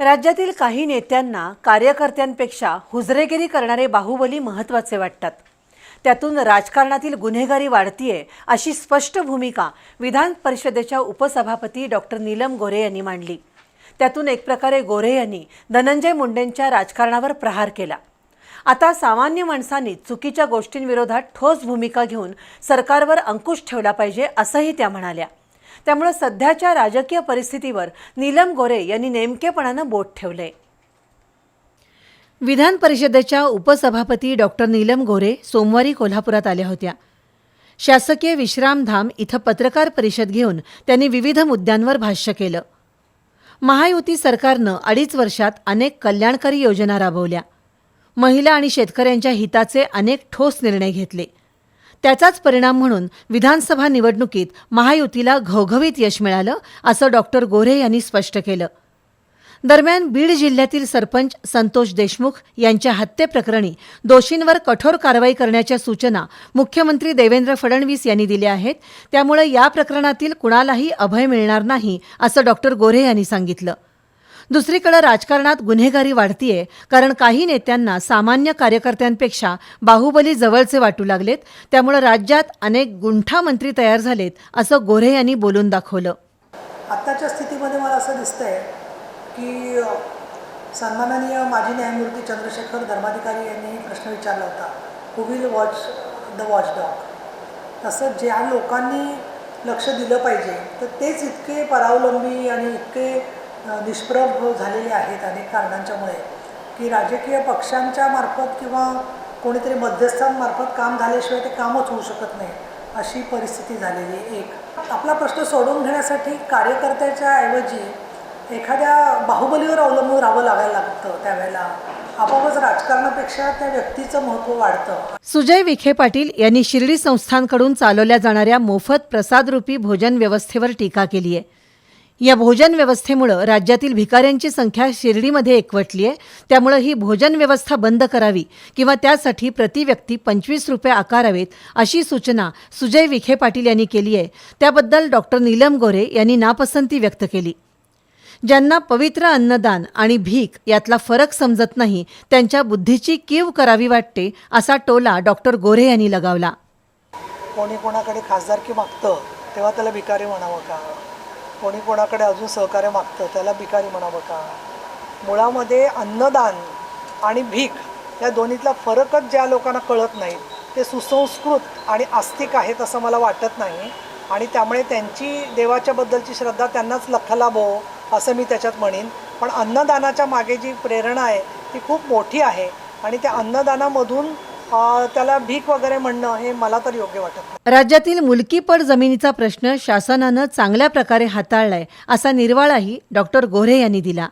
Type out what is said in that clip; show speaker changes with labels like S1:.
S1: राज्यातील काही नेत्यांना कार्यकर्त्यांपेक्षा हुजरेगिरी करणारे बाहुबली महत्त्वाचे वाटतात. त्यातून राजकारणातील गुन्हेगारी वाढतीये अशी स्पष्ट भूमिका विधान परिषदेच्या उपसभापती डॉक्टर नीलम गोरे यांनी मांडली. त्यातून एक प्रकारे गोरे यांनी धनंजय मुंडेंच्या राजकारणावर प्रहार केला. आता सामान्य माणसांनी चुकीच्या गोष्टींविरोधात ठोस भूमिका घेऊन सरकारवर अंकुश ठेवला पाहिजे असंही त्या म्हणाल्या. त्यामुळे सध्याच्या राजकीय परिस्थितीवर नीलम गोरे यांनी नेमकेपणानं बोट ठेवले विधान परिषदेच्या उपसभापती डॉक्टर नीलम गोरे सोमवारी कोल्हापुरात आल्या होत्या. शासकीय विश्रामधाम इथं पत्रकार परिषद घेऊन त्यांनी विविध मुद्द्यांवर भाष्य केलं. महायुती सरकारनं अडीच वर्षात अनेक कल्याणकारी योजना राबवल्या. महिला आणि शेतकऱ्यांच्या हिताचे अनेक ठोस निर्णय घेतले. त्याचाच परिणाम म्हणून विधानसभा निवडणुकीत महायुतीला घवघवीत यश मिळालं असं डॉक्टर गोऱ्हे यांनी स्पष्ट केलं. दरम्यान बीड जिल्ह्यातील सरपंच संतोष देशमुख यांच्या हत्येप्रकरणी दोषींवर कठोर कारवाई करण्याच्या सूचना मुख्यमंत्री देवेंद्र फडणवीस यांनी दिल्या आहेत. त्यामुळे या प्रकरणातील कुणालाही अभय मिळणार नाही असं डॉक्टर गोऱ्हे यांनी सांगितलं. दुसरीकडे राजकारणात गुन्हेगारी वाढतीये कारण काही नेत्यांना सामान्य कार्यकर्त्यांपेक्षा बाहुबली जवळचे वाटू लागलेत. त्यामुळे राज्यात अनेक गुंठा मंत्री तयार झालेत असं गोऱ्हे यांनी बोलून दाखवलं.
S2: आत्ताच्या स्थितीमध्ये मला असं दिसतंय की सन्माननीय माजी न्यायमूर्ती चंद्रशेखर धर्माधिकारी यांनी प्रश्न विचारला होता. Who will watch the watch dog तसं ज्या लोकांनी लक्ष दिलं पाहिजे तर तेच इतके परावलंबी आणि इतके निष्प्रभ झालेले आहेत अनेक कारणांच्यामुळे की राजकीय पक्षांच्या मार्फत किंवा कोणीतरी मध्यस्थांमार्फत काम झाल्याशिवाय ते कामच होऊ शकत नाही अशी परिस्थिती झालेली आहे. एक आपला प्रश्न सोडवून घेण्यासाठी कार्यकर्त्याच्या ऐवजी एखाद्या बाहुबलीवर अवलंबून राहावं लागायला लागतं त्यावेळेला. आपोआपच राजकारणापेक्षा त्या व्यक्तीचं महत्त्व वाढतं.
S1: सुजय विखे पाटील यांनी शिर्डी संस्थांकडून चालवल्या जाणाऱ्या मोफत प्रसादरूपी भोजन व्यवस्थेवर टीका केली आहे. या भोजन व्यवस्थेमुळं राज्यातील भिकाऱ्यांची संख्या शिर्डीमध्ये एकवटली आहे. त्यामुळं ही भोजन व्यवस्था बंद करावी किंवा त्यासाठी प्रति व्यक्ती पंचवीस रुपये आकारावेत अशी सूचना सुजय विखे पाटील यांनी केली आहे. त्याबद्दल डॉक्टर नीलम गोरे यांनी नापसंती व्यक्त केली. ज्यांना पवित्र अन्नदान आणि भीक यातला फरक समजत नाही त्यांच्या बुद्धीची कीव करावी वाटते असा टोला डॉक्टर गोरे यांनी लगावला.
S2: कोणी कोणाकडे खासदारकी मागतं तेव्हा त्याला भिकारी म्हणावं का? कोणी कोणाकडे अजून सहकार्य मागतं त्याला भिकारी म्हणावं का? मुळामध्ये अन्नदान आणि भीक या दोन्हीतला फरकच ज्या लोकांना कळत नाही ते सुसंस्कृत आणि आस्तिक आहेत असं मला वाटत नाही. आणि त्यामुळे त्यांची देवाच्याबद्दलची श्रद्धा त्यांनाच लखलाभो असं मी त्याच्यात म्हणेन. पण अन्नदानाच्या मागे जी प्रेरणा आहे ती खूप मोठी आहे. आणि त्या अन्नदानामधून त्याला भीक वगैरे म्हणणं हे मला तर योग्य वाटत
S1: राज्यातील मुलकीपड जमिनीचा प्रश्न शासनानं चांगल्या प्रकारे हाताळलाय असा निर्वाळाही डॉक्टर गोरे यांनी दिला.